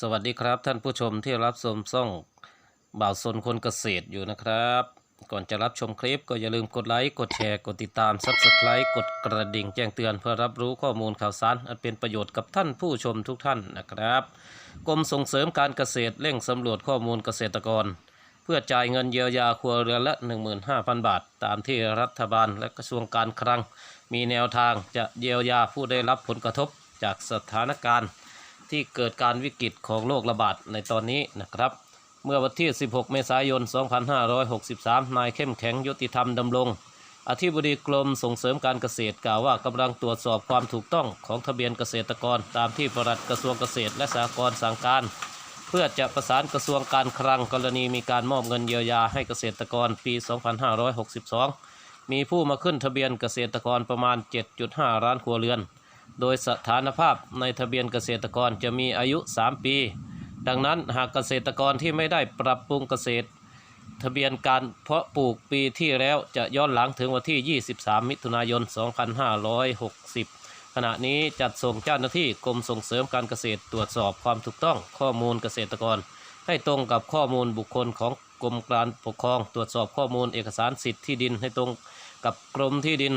สวัสดีครับท่านผู้ชมที่รับชมซ่องบ่าวสนคนเกษตรอยู่นะครับ ก่อนจะรับชมคลิปก็อย่าลืมกดไลค์ กดแชร์ กดติดตาม Subscribe กดกระดิ่งแจ้งเตือนเพื่อรับรู้ข้อมูลข่าวสารอันเป็นประโยชน์กับท่านผู้ชมทุกท่านนะครับ กรมส่งเสริมการเกษตรเร่งสำรวจข้อมูลเกษตรกร เพื่อจ่ายเงินเยียวยาครัวเรือนละ 15,000 บาท ตามที่รัฐบาลและกระทรวงการคลัง มีแนวทางจะเยียวยาผู้ได้รับผลกระทบจากสถานการณ์ ที่เกิดการวิกฤตของโรคระบาดในตอนนี้นะครับ เมื่อวันที่ 16 เมษายน 2563 นายเข้มแข็งยุติธรรมดำรง อธิบดีกรมส่งเสริมการเกษตรกล่าวว่ากำลังตรวจสอบความถูกต้องของทะเบียนเกษตรกร ตามที่ปลัดกระทรวงเกษตรและสหกรณ์สั่งการ เพื่อจะประสานกระทรวงการคลังกรณีมีการมอบเงินเยียวยาให้เกษตรกรปี 2562 มีผู้มาขึ้นทะเบียนเกษตรกรประมาณ 7.5 ล้านครัวเรือน โดยสถานภาพในทะเบียนเกษตรกรจะมีอายุ 3 ปี ดังนั้นหากเกษตรกรที่ไม่ได้ปรับปรุงเกษตร ทะเบียนการเพาะปลูกปีที่แล้วจะย้อนหลังถึงวันที่ 23 มิถุนายน 2560 ขณะนี้จัดส่งเจ้าหน้าที่กรมส่งเสริมการเกษตรตรวจสอบความถูกต้องข้อมูลเกษตรกร ให้ตรงกับข้อมูลบุคคลของกรมการปกครอง ตรวจสอบข้อมูลเอกสารสิทธิ์ที่ดินให้ตรงกับกรมที่ดิน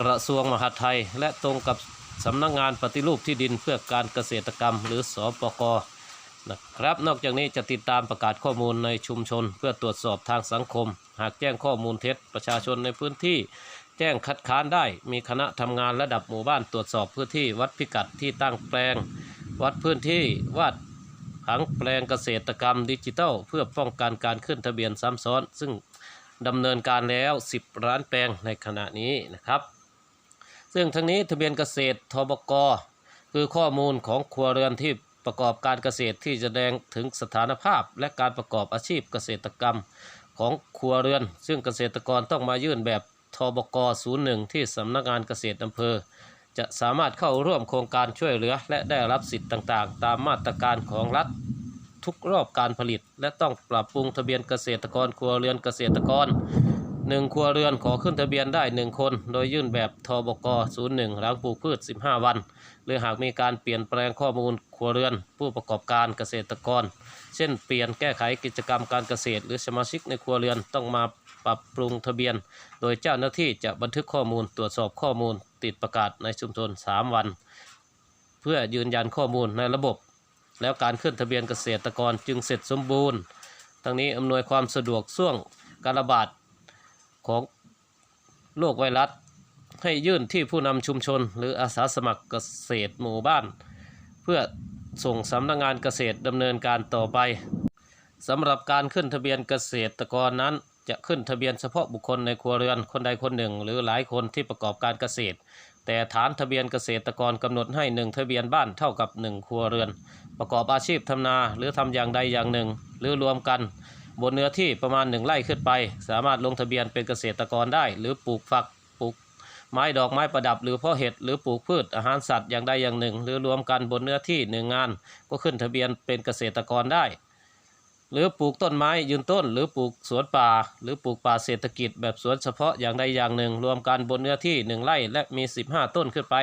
กระทรวงมหาดไทย และตรงกับ สำนักงานปฏิรูปที่ดินเพื่อการเกษตรกรรม หรือสปกนะครับ นอกจากนี้จะติดตามประกาศข้อมูลในชุมชน เพื่อตรวจสอบทางสังคม หากแจ้งข้อมูลเท็จประชาชนในพื้นที่ แจ้งคัดค้านได้ มีคณะทำงานระดับหมู่บ้านตรวจสอบพื้นที่ วัดพิกัดที่ตั้งแปลง วัดพื้นที่วาดผังแปลงเกษตรกรรมดิจิทัล เพื่อป้องกันการขึ้นทะเบียนซ้ำซ้อน ซึ่งดำเนินการแล้ว 10ล้านแปลงในขณะนี้นะครับ ซึ่งทั้งนี้ทะเบียนเกษตรทบกคือข้อมูลของครัวเรือนที่ประกอบการเกษตรที่แสดงถึงสถานภาพ และการประกอบอาชีพเกษตรกรรมของครัวเรือน ซึ่งเกษตรกรต้องมายื่นแบบทบก 01 ที่สำนักงานเกษตรอำเภอ จะสามารถเข้าร่วมโครงการช่วยเหลือ และได้รับสิทธิ์ต่างๆ ตามมาตรการของรัฐทุกรอบการผลิต และต้องปรับปรุงทะเบียนเกษตรกรครัวเรือนเกษตรกร หนึ่งครัวเรือนขอขึ้นทะเบียนได้หนึ่งคน โดยยื่นแบบทบก01หลังปลูกพืช 15 วัน หรือหากมีการเปลี่ยนแปลงข้อมูลครัวเรือน ผู้ประกอบการเกษตรกร เช่นเปลี่ยนแก้ไขกิจกรรมการเกษตร หรือสมาชิกในครัวเรือนต้องมาปรับปรุงทะเบียน โดยเจ้าหน้าที่จะบันทึกข้อมูลตรวจสอบข้อมูลติดประกาศในชุมชน 3 วัน เพื่อยืนยันข้อมูลในระบบ แล้วการขึ้นทะเบียนเกษตรกรจึงเสร็จสมบูรณ์ ทั้งนี้อำนวยความสะดวกช่วงการระบาด ของโรคไวรัส ให้ยื่นที่ผู้นำชุมชน หรืออาสาสมัครเกษตรหมู่บ้าน เพื่อส่งสำนักงานเกษตรดำเนินการต่อไปสำหรับการขึ้นทะเบียนเกษตรกรนั้น จะขึ้นทะเบียนเฉพาะบุคคลในครัวเรือนคนใดคนหนึ่ง หรือหลายคนที่ประกอบการเกษตร แต่ฐานทะเบียนเกษตรกรกำหนดให้หนึ่งทะเบียนบ้านเท่ากับหนึ่งครัวเรือน ประกอบอาชีพทำนาหรือทำอย่างใดอย่างหนึ่ง หรือรวมกัน บนเนื้อที่ประมาณหนึ่งไร่ขึ้นไป สามารถลงทะเบียนเป็นเกษตรกรได้ หรือปลูกฝักปลูกไม้ดอกไม้ประดับ หรือเพาะเห็ดหรือปลูกพืชอาหารสัตว์อย่างใดอย่างหนึ่ง หรือรวมกันบนเนื้อที่หนึ่งงาน ก็ขึ้นทะเบียนเป็นเกษตรกรได้ หรือปลูกต้นไม้ยืนต้น หรือปลูกสวนป่า หรือปลูกป่าเศรษฐกิจแบบสวนเฉพาะอย่างใดอย่างหนึ่ง รวมกันบนเนื้อที่หนึ่งไร่และมี 15 ต้นขึ้นไป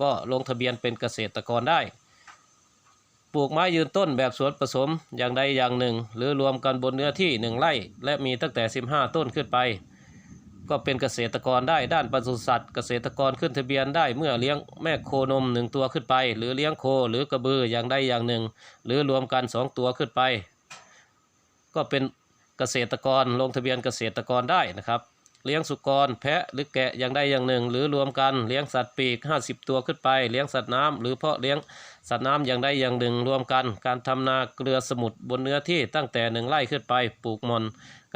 ก็ลงทะเบียนเป็นเกษตรกรได้ ลูกไม้ยืนต้นแบบสวนผสมอย่างใดอย่างหนึ่ง หรือรวมกันบนเนื้อที่หนึ่งไร่ และมีตั้งแต่ 15 ต้นขึ้นไป ก็เป็นเกษตรกรได้ด้านปศุสัตว์เกษตรกรขึ้นทะเบียนได้เมื่อเลี้ยงแม่โคนมหนึ่งตัวขึ้นไป หรือเลี้ยงโคหรือกระบืออย่างใดอย่างหนึ่ง หรือรวมกันสองตัวขึ้นไป ก็เป็นเกษตรกรลงทะเบียนเกษตรกรได้นะครับ เลี้ยงสุกร แพะหรือแกะอย่างใดอย่างหนึ่ง หรือรวมกันเลี้ยงสัตว์ปีก 50 ตัวขึ้นไป เลี้ยงสัตว์น้ำหรือเพาะเลี้ยงสัตว์น้ำอย่างใดอย่างหนึ่ง รวมกัน การทำนาเกลือสมุทรบนเนื้อที่ตั้งแต่หนึ่งไร่ขึ้นไปปลูกมอน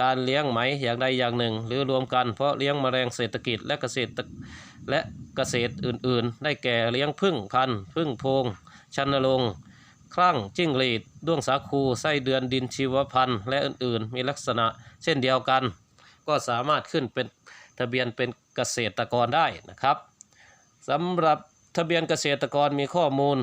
การเลี้ยงไหมอย่างใดอย่างหนึ่ง หรือรวมกัน เพาะเลี้ยงแมลงเศรษฐกิจและเกษตรและเกษตรอื่นๆ ได้แก่เลี้ยงพึ่งพันพึ่งโพงชันรงค์คลั่งจิ้งหรีดด้วงสาคูไส้เดือนดินชีวพันธุ์และอื่นๆ มีลักษณะเช่นเดียวกัน ก็สามารถขึ้นเป็นทะเบียนเป็นเกษตรกรได้นะครับสำหรับทะเบียนเกษตรกรมีข้อมูล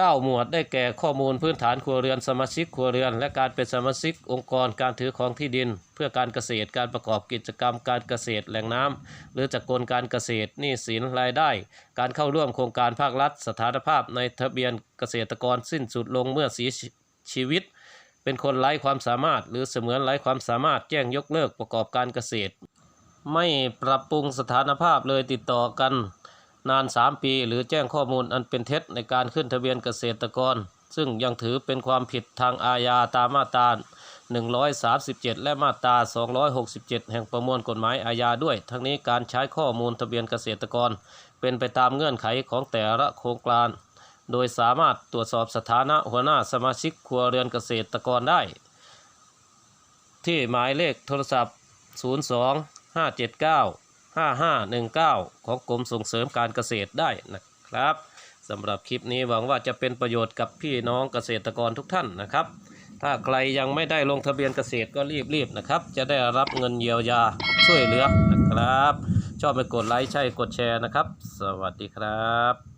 9 หมวดได้แก่ข้อมูลพื้นฐานครัวเรือนสมาชิกครัวเรือน และการเป็นสมาชิกองค์กรการถือของที่ดิน เพื่อการเกษตรการประกอบกิจกรรมการเกษตรแหล่งน้ำหรือจักรการเกษตรหนี้สินรายได้ การเข้าร่วมโครงการภาครัฐ สถานภาพในทะเบียนเกษตรกรสิ้นสุดลงเมื่อเสียชีวิต เป็นคนไร้ความสามารถ หรือเสมือนไร้ความสามารถแจ้งยกเลิกประกอบการเกษตร ไม่ปรับปรุงสถานภาพเลยติดต่อกันนาน 3 ปี หรือแจ้งข้อมูลอันเป็นเท็จในการขึ้นทะเบียนเกษตรกร ซึ่งยังถือเป็นความผิดทางอาญาตามมาตรา 137 และมาตรา 267 แห่งประมวลกฎหมายอาญาด้วย ทั้งนี้การใช้ข้อมูลทะเบียนเกษตรกร เป็นไปตามเงื่อนไขของแต่ละโครงการ โดยสามารถตรวจสอบสถานะหัวหน้าสมาชิกครัวเรือนเกษตรกรได้ ที่หมายเลขโทรศัพท์ 02 579 5519 ของกรมส่งเสริมการเกษตรได้นะครับสำหรับคลิปนี้หวังว่าจะเป็นประโยชน์กับพี่น้องเกษตรกรทุกท่านนะครับ ถ้าใครยังไม่ได้ลงทะเบียนเกษตรก็รีบๆนะครับ จะได้รับเงินเยียวยาช่วยเหลือนะครับ ชอบไปกดไลค์ใช่กดแชร์นะครับ สวัสดีครับ